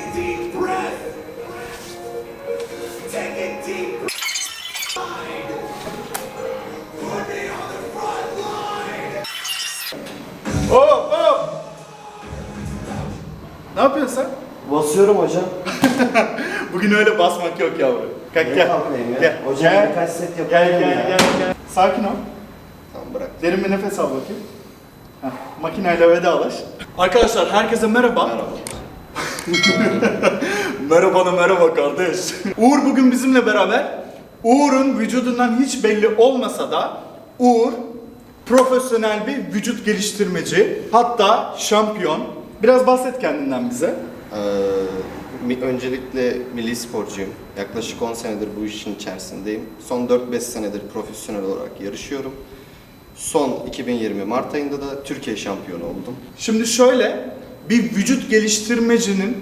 a deep breath. Take a deep breath. Put me on the front line. Hop hop. Ne yapıyorsun sen? Basıyorum hocam. Bugün öyle basmak yok yavru. Kalk Niye gel. ya? Gel. Hocam gel. birkaç set Gel gel ya. gel gel. Sakin ol. Tamam bırak. Derin bir nefes al bakayım. Heh, makineyle vedalaş. Arkadaşlar herkese merhaba. Merhaba. Merhaba merhaba kardeş. Uğur bugün bizimle beraber. Uğur'un vücudundan hiç belli olmasa da Uğur profesyonel bir vücut geliştirmeci. Hatta şampiyon. Biraz bahset kendinden bize. Ee, öncelikle milli sporcuyum. Yaklaşık 10 senedir bu işin içerisindeyim. Son 4-5 senedir profesyonel olarak yarışıyorum. Son 2020 Mart ayında da Türkiye şampiyonu oldum. Şimdi şöyle, bir vücut geliştirmecinin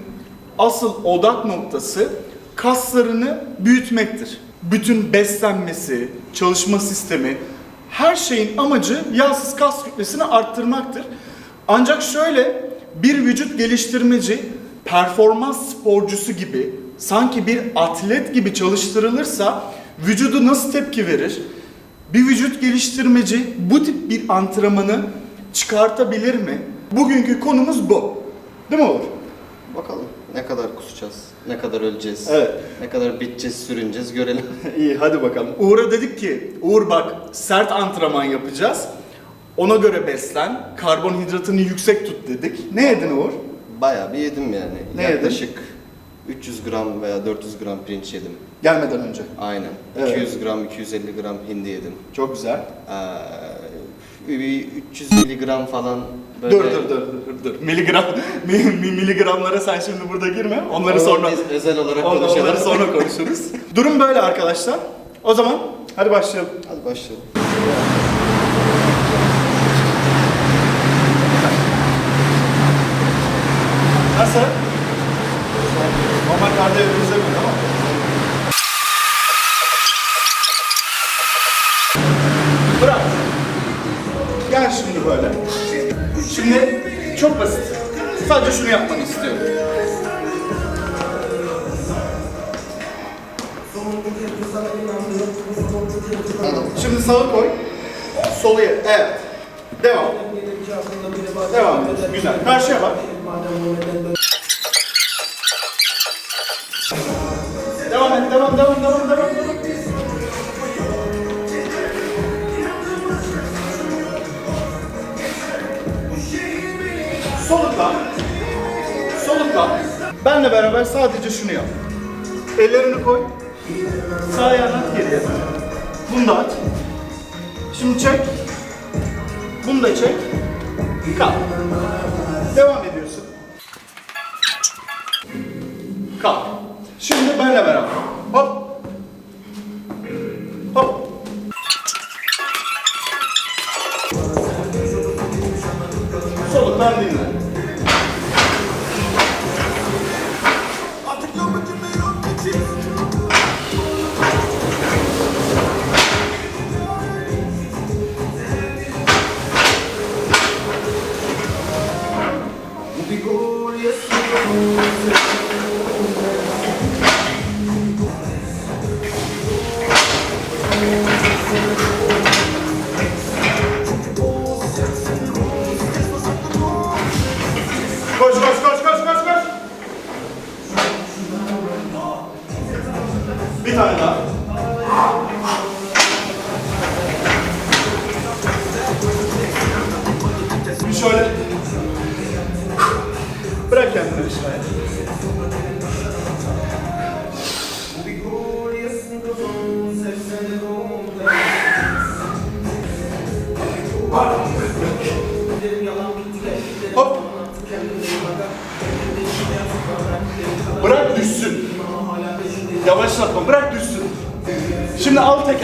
asıl odak noktası kaslarını büyütmektir. Bütün beslenmesi, çalışma sistemi, her şeyin amacı yağsız kas kütlesini arttırmaktır. Ancak şöyle, bir vücut geliştirmeci performans sporcusu gibi, sanki bir atlet gibi çalıştırılırsa vücudu nasıl tepki verir? Bir vücut geliştirmeci bu tip bir antrenmanı çıkartabilir mi? Bugünkü konumuz bu. Değil mi Uğur? Bakalım ne kadar kusacağız, ne kadar öleceğiz, Evet. ne kadar biteceğiz, sürüneceğiz görelim. İyi hadi bakalım. Uğur'a dedik ki, Uğur bak sert antrenman yapacağız. Ona göre beslen, karbonhidratını yüksek tut dedik. Ne yedin Uğur? Bayağı bir yedim yani. Ne yedin? Yaklaşık 300 gram veya 400 gram pirinç yedim. Gelmeden önce. Aynen. Evet. 200 gram, 250 gram hindi yedim. Çok güzel. Ee, bir 300 miligram falan böyle... Dur dur dur dur dur. Miligram, mi- mi- miligramlara sen şimdi burada girme. Onları Onu sonra biz özel olarak onları konuşalım. sonra konuşuruz. Durum böyle arkadaşlar. O zaman hadi başlayalım. Hadi başlayalım. Nasıl? Normal kardiyo izlemiyor ama. Bırak. Gel şimdi böyle. Şimdi çok basit. Sadece şunu yapmanı istiyorum. Şimdi sağı koy. Solu ye. Evet. Devam. Devam. Güzel. Karşıya bak. Devam et, devam, devam, devam, devam. Benle beraber sadece şunu yap. Ellerini koy. Sağ ayağını geriye. Bunu da at. Şimdi çek. Bunu da çek. Kalk. Devam ediyorsun. Kalk. Şimdi benle beraber. Hop. Hop. Soluktan dinle. Yavaşlatma, bırak düşsün. Şimdi al tek.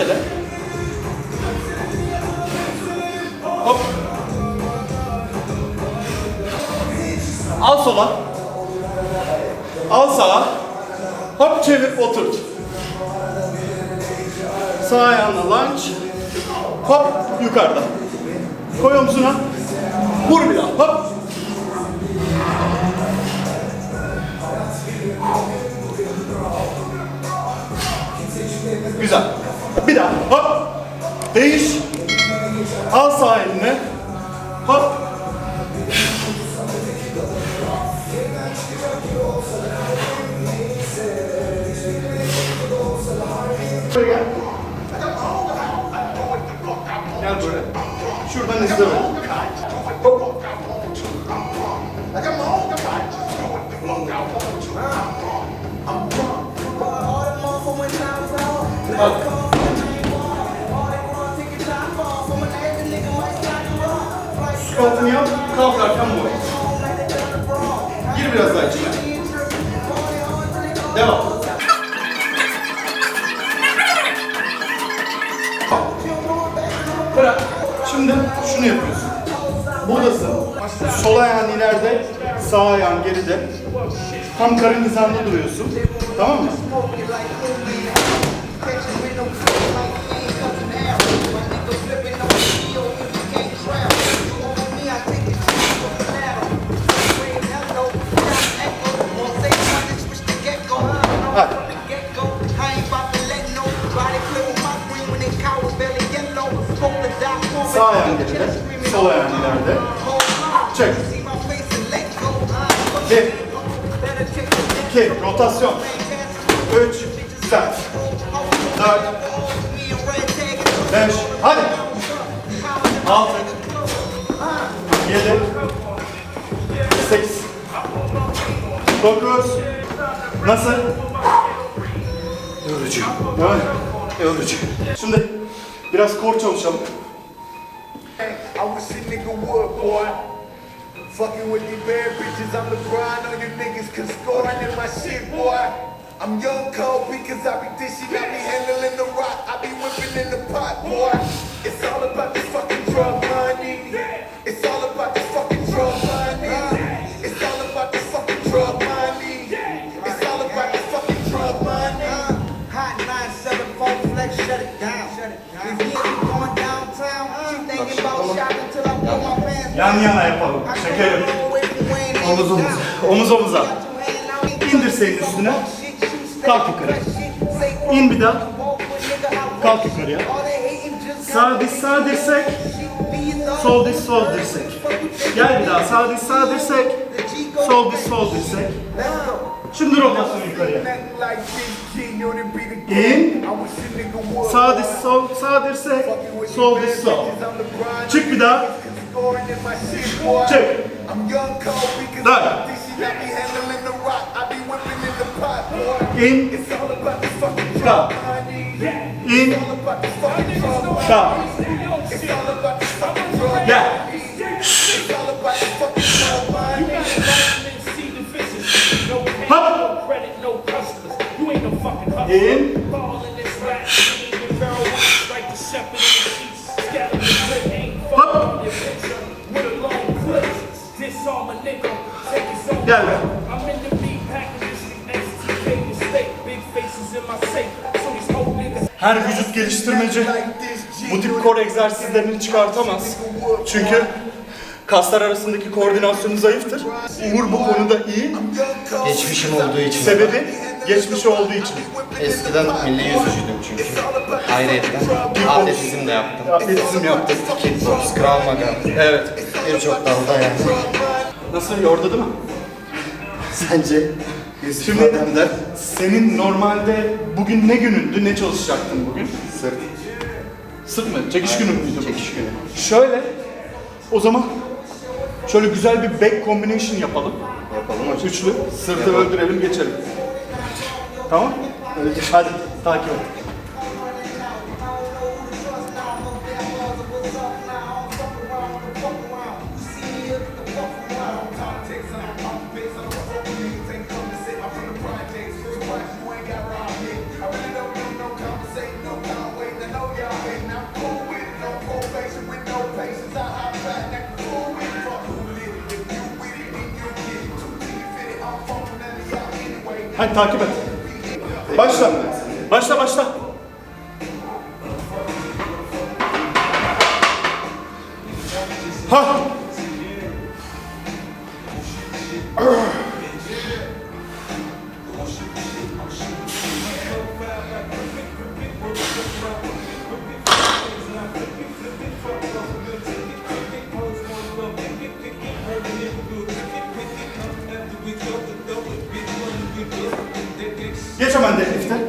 Hop. Al sola. Al sağa. Hop çevir oturt. Sağ ayağınla lunge. Hop yukarıda. Koy omzuna. Vur bir daha. Hop. Güzel. Bir daha. Hop. Değiş. Al sağ elini. Hop. Şöyle gel. Gel böyle. Şuradan izle. Kalkarken bu. Gir biraz daha içine. Devam. Bırak. Şimdi şunu yapıyorsun. Buradasın. Sol ayağın ileride, sağ ayağın geride. Tam karın hizanda duruyorsun. Tamam mı? Dokuz. Nasıl? Yorucu. Evet. Yorucu. Şimdi biraz kor çalışalım. I wish a nigga would, boy. Fucking with these bad bitches, I'm the grind on you niggas, cause scoring in my shit, boy. I'm young cold because I be dishing, I be handling the rock, I be whipping in the pot, boy. It's all about this fucking drug Yan yana yapalım. Şekerim. Omuz omuz. Omuz omuza. İndir senin üstüne. Kalk yukarı. İn bir daha. Kalk yukarıya. Sağ diz sağ dirsek. Sol diz sol dirsek. Gel bir daha. Sağ diz sağ dirsek. Sol diz sol dirsek. Şimdi rotasyon yukarıya. İn. Sağ diz sol sağ dirsek. Sol diz sol. Çık bir daha. Born in my city, boy. Two. I'm young, cold, weak, and no. DC got me handling the rock. I be whipping in the pot, boy. In. It's all about the fucking job. Yeah. In. It's all about the fucking job. Stop. It's all about the fucking job. Yeah. It's all In. Be. I'm in the meat packages, XTK mistake. Big faces in my safe, so these whole niggas. Her vücut geliştirmeci bu tip kor egzersizlerini çıkartamaz. Çünkü kaslar arasındaki koordinasyonu zayıftır. Umur bu konuda iyi. Geçmişim olduğu için. Sebebi geçmişi olduğu için. Eskiden milli yüzücüydüm çünkü. Ayrıyetten atletizm de yaptım. Atletizm yaptım. Kickbox, Krav Maga. Evet. Birçok dalda yani. Nasıl yordu değil mi? Sence yüz Şimdi ifademde senin normalde bugün ne günündü, ne çalışacaktın bugün? sırt Sırt mı? Çekiş günü müydü? bu? çekiş günü. Şöyle, o zaman şöyle güzel bir back combination yapalım. Yapalım hocam. Üçlü. Sırtı öldürelim, geçelim. Tamam? Hadi, takip et. Hadi takip et. Başla. Başla, başla. Geç hemen deadlift'e.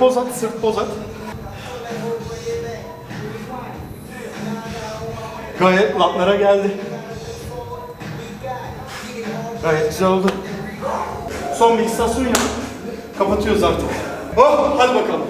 Bir poz at, sırt poz at. Gayet latlara geldi. Gayet güzel oldu. Son bir istasyon yap. Kapatıyoruz artık. Oh, hadi bakalım.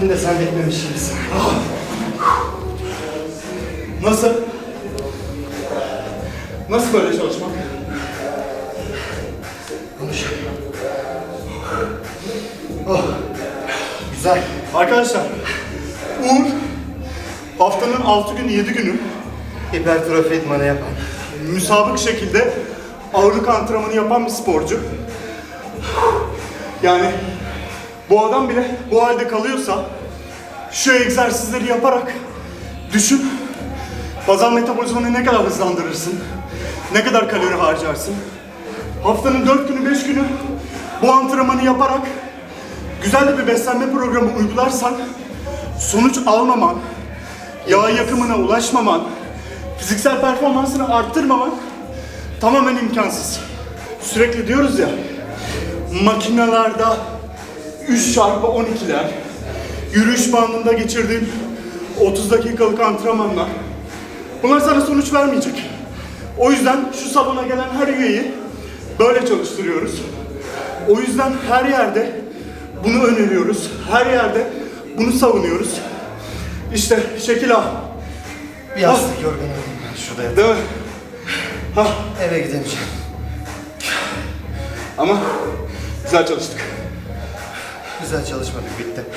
Bittim de sen bitmemiş gibisin. Nasıl? Nasıl böyle çalışmak? Konuş. Oh. Güzel. Arkadaşlar, Uğur haftanın 6 günü 7 günü Hipertrofi idmanı yapan. müsabık şekilde ağırlık antrenmanı yapan bir sporcu. Yani bu adam bile bu halde kalıyorsa şu egzersizleri yaparak düşün bazal metabolizmanı ne kadar hızlandırırsın, ne kadar kalori harcarsın. Haftanın 4 günü 5 günü bu antrenmanı yaparak güzel bir beslenme programı uygularsan sonuç almaman, yağ yakımına ulaşmaman, fiziksel performansını arttırmaman tamamen imkansız. Sürekli diyoruz ya, makinalarda 3 çarpı 12'ler, yürüyüş bandında geçirdiğin 30 dakikalık antrenmanlar, bunlar sana sonuç vermeyecek. O yüzden şu salona gelen her üyeyi böyle çalıştırıyoruz. O yüzden her yerde bunu öneriyoruz. Her yerde bunu savunuyoruz. İşte şekil A. Bir yastık yorgan alayım ben şurada yat. Değil mi? Ha, Eve gidemeyeceğim. ama güzel çalıştık. Güzel çalışmadık bitti.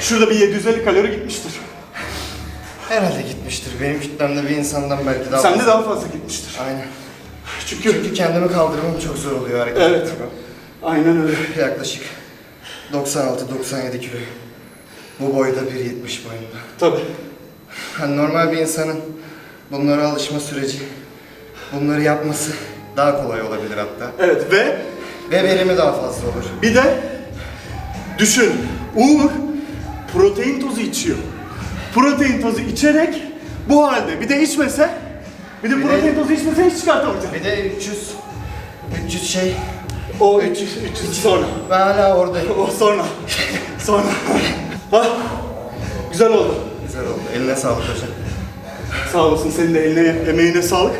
Şurada bir 750 kalori gitmiştir. Herhalde gitmiştir. Benim kitlemde bir insandan belki daha Sende fazla. daha fazla gitmiştir. Aynen. Çünkü Çünkü kendimi kaldırmam çok zor oluyor hareket Evet. etmem. aynen öyle. Yaklaşık 96-97 kilo. Bu boyda 1.70 boyunda. Tabii. Hani normal bir insanın bunlara alışma süreci, bunları yapması daha kolay olabilir hatta. Evet ve Ve verimi daha fazla olur. bir de düşün. Uğur protein tozu içiyor. Protein tozu içerek bu halde bir de içmese bir de Bir de- protein tozu içmese hiç çıkartamayacak. Bir de 300, 300 şey, O 300, 300 sonra. ben hala oradayım. O sonra. sonra. ha, güzel oldu. Güzel oldu. Eline sağlık hocam. Sağ olasın. Senin de eline, emeğine sağlık.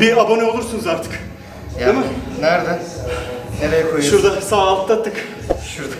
Bir abone olursunuz artık. Yani mi? Nereden? Nereye koyuyorsun? Şurada sağ altta tık. Şurada.